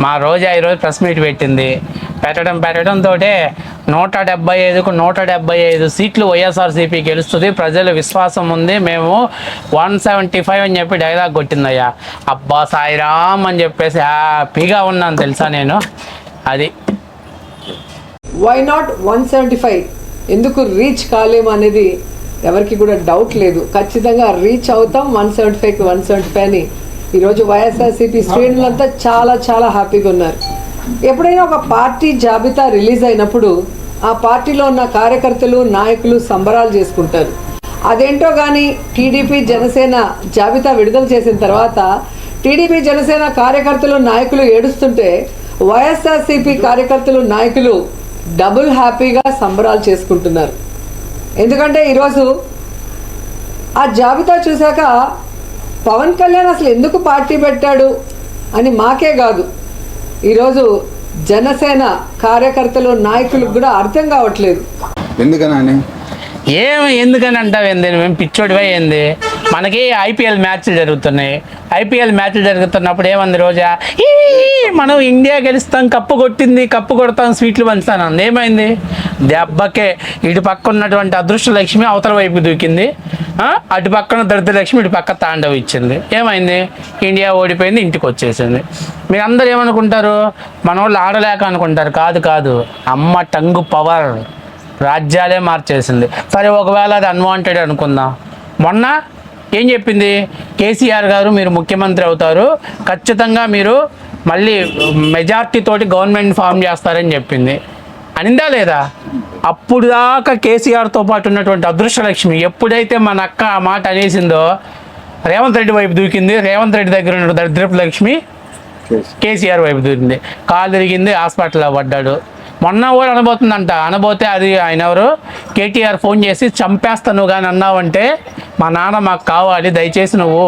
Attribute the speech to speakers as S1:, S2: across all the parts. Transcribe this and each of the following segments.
S1: మా రోజా ఈరోజు press meet పెట్టింది. పెట్టడం పెట్టడంతో నూట డెబ్బై ఐదుకు నూట డెబ్బై ఐదు సీట్లు వైఎస్ఆర్సీపీ గెలుస్తుంది. ప్రజల విశ్వాసం ఉంది. మేము వన్ సెవెంటీ ఫైవ్ అని చెప్పి డైలాగ్ కొట్టిందయ్యా. అబ్బా సాయిరామ్ అని చెప్పేసి హ్యాపీగా ఉన్నాను తెలుసా నేను. అది.
S2: Why not one seventy five ఎందుకు రీచ్ కాలేము అనేది ఎవరికి కూడా డౌట్ లేదు. ఖచ్చితంగా రీచ్ అవుతాం వన్ సెవెంటీ ఫైవ్కి వన్ సెవెంటీ ఫైవ్ అని. ఈరోజు వైఎస్ఆర్సీపీ శ్రేణులంతా చాలా చాలా హ్యాపీగా ఉన్నారు. ఎప్పుడైనా ఒక పార్టీ జాబితా రిలీజ్ అయినప్పుడు ఆ పార్టీలో ఉన్న కార్యకర్తలు నాయకులు సంబరాలు చేసుకుంటారు. అదేంటో కానీ టీడీపీ జనసేన జాబితా విడుదల చేసిన తర్వాత టీడీపీ జనసేన కార్యకర్తలు నాయకులు ఏడుస్తుంటే వైఎస్ఆర్సీపీ కార్యకర్తలు నాయకులు డబుల్ హ్యాపీగా సంబరాలు చేసుకుంటున్నారు. ఎందుకంటే ఈరోజు ఆ జాబితా చూశాక పవన్ కళ్యాణ్ అసలు ఎందుకు పార్టీ పెట్టాడు అని మాకే కాదు. ఈరోజు జనసేన కార్యకర్తలు నాయకులకు కూడా అర్థం కావట్లేదు.
S3: ఎందుకని
S1: ఏమి ఎందుకని అంటావేంది మేము పిచ్చోడివే ఏంది? మనకి ఐపీఎల్ మ్యాచ్లు జరుగుతున్నాయి. ఐపీఎల్ మ్యాచ్లు జరుగుతున్నప్పుడు ఏమంది రోజా? ఈ మనం ఇండియా గెలుస్తాం కప్పు కొట్టింది కప్పు కొడతాం స్వీట్లు పంచుతాను అంది. ఏమైంది? దెబ్బకే ఇటు పక్క ఉన్నటువంటి అదృష్ట లక్ష్మి అవతల వైపు దూకింది. అటు పక్కన దరిద్ర లక్ష్మి ఇటు పక్క తాండవ ఇచ్చింది. ఏమైంది? ఇండియా ఓడిపోయింది ఇంటికి వచ్చేసింది. మీరు అందరు ఏమనుకుంటారు? మన వాళ్ళు ఆడలేక అనుకుంటారు. కాదు కాదు. అమ్మ టంగు పవర్ రాజ్యాలే మార్చేసింది. సరే ఒకవేళ అది అన్వాంటెడ్ అనుకుందాం. మొన్న ఏం చెప్పింది? కేసీఆర్ గారు మీరు ముఖ్యమంత్రి అవుతారు. ఖచ్చితంగా మీరు మళ్ళీ మెజార్టీ తోటి గవర్నమెంట్ ఫామ్ చేస్తారని చెప్పింది. అనిందా లేదా? అప్పుడు దాకా కేసీఆర్తో పాటు ఉన్నటువంటి అదృష్టలక్ష్మి ఎప్పుడైతే మన అక్క ఆ మాట అనేసిందో రేవంత్ రెడ్డి వైపు దూకింది. రేవంత్ రెడ్డి దగ్గర ఉన్న దరిద్రపు లక్ష్మి కేసీఆర్ వైపు దూకింది. కాలు తిరిగింది హాస్పిటల్లో పడ్డాడు. మొన్న కూడా అనబోతుందంట? అనబోతే అది ఆయన ఎవరు? కేటీఆర్ ఫోన్ చేసి చంపేస్తాను కానీ అన్నావంటే మా నాన్న మాకు కావాలి దయచేసి నువ్వు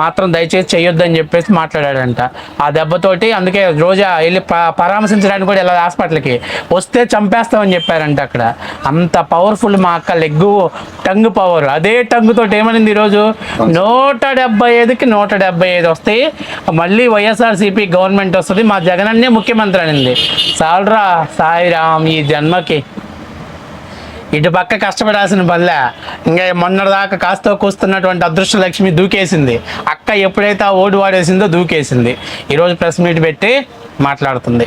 S1: మాత్రం దయచేసి చేయొద్దని చెప్పేసి మాట్లాడాడంట. ఆ దెబ్బతోటి అందుకే రోజా వెళ్ళి పరామర్శించడానికి కూడా వెళ్ళాలి హాస్పిటల్కి. వస్తే చంపేస్తామని చెప్పారంట అక్కడ. అంత పవర్ఫుల్ మా అక్క లెగ్గు టంగ్ పవర్. అదే టంగ్ తోటి ఏమనింది ఈరోజు? నూట డెబ్బై ఐదుకి నూట డెబ్బై ఐదు వస్తాయి మళ్ళీ వైఎస్ఆర్సీపీ గవర్నమెంట్ వస్తుంది మా జగనన్నే ముఖ్యమంత్రి అనింది. సాల్రా సాయిరామ్ ఈ జన్మకి. ఇటు పక్క కష్టపడాల్సిన పనిలే. ఇంకా మొన్నటిదాకా కాస్త కూస్తున్నటువంటి అదృష్ట లక్ష్మి దూకేసింది. అక్క ఎప్పుడైతే ఆ ఓటు వాడేసిందో దూకేసింది. ఈరోజు ప్రెస్ మీట్ పెట్టి మాట్లాడుతుంది.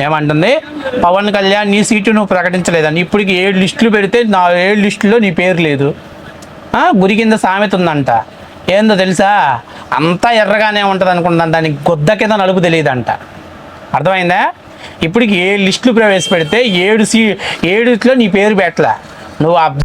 S1: ఏమంటుంది? పవన్ కళ్యాణ్ నీ సీటు నువ్వు ప్రకటించలేదని. ఇప్పటికి ఏడు లిస్టులు పెడితే నా ఏడు లిస్టులో నీ పేరు లేదు. గురి కింద సామెత ఉందంట. ఏందో తెలుసా? అంతా ఎర్రగానే ఉంటుంది అనుకుంటాను దానికి గొద్ద కింద నలుపు తెలియదంట. అర్థమైందా? ఇప్పటికి ఏడు లిస్టులు ప్రవేశపెడితే ఏడు సీ ఏడులో నీ పేరు పెట్టలే. నువ్వు అబ్